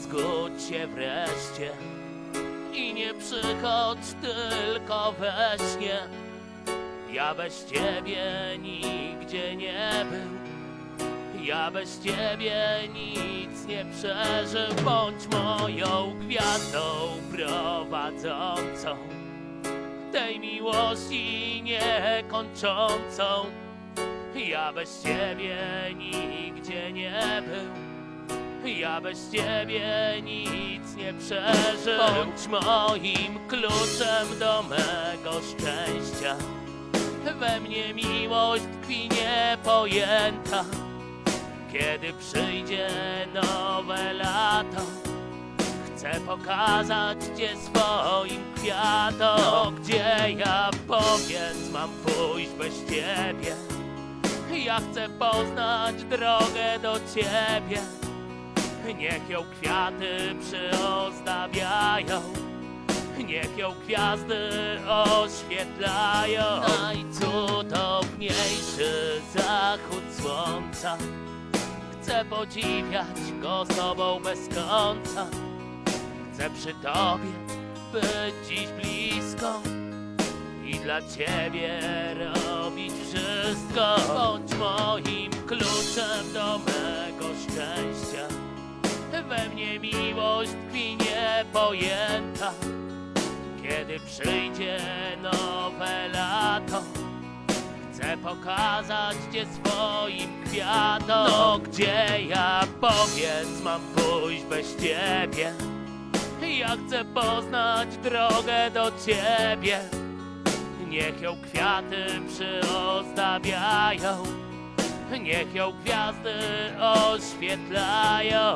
zgódź się wreszcie i nie przychodź tylko we śnie. Ja bez ciebie nigdzie nie był. Ja bez ciebie nic nie przeżył. Bądź moją gwiazdą prowadzącą tej miłości niekończącą. Ja bez ciebie był. Ja bez ciebie nic nie przeżył. Bądź moim kluczem do mego szczęścia. We mnie miłość tkwi niepojęta. Kiedy przyjdzie nowe lato, chcę pokazać cię swoim kwiatom. No, gdzie ja powiedz mam pójść bez ciebie? Ja chcę poznać drogę do ciebie. Niech ją kwiaty przyozdabiają. Niech ją gwiazdy oświetlają. Najcudowniejszy zachód słońca. Chcę podziwiać go z tobą bez końca. Chcę przy tobie być dziś blisko i dla ciebie robić wszystko. Bądź moim kluczem do miłość tkwi niepojęta. Kiedy przyjdzie nowe lato, chcę pokazać cię swoim kwiatom. No gdzie ja powiedz mam pójść bez ciebie? Ja chcę poznać drogę do ciebie. Niech ją kwiaty przyozdabiają. Niech ją gwiazdy oświetlają.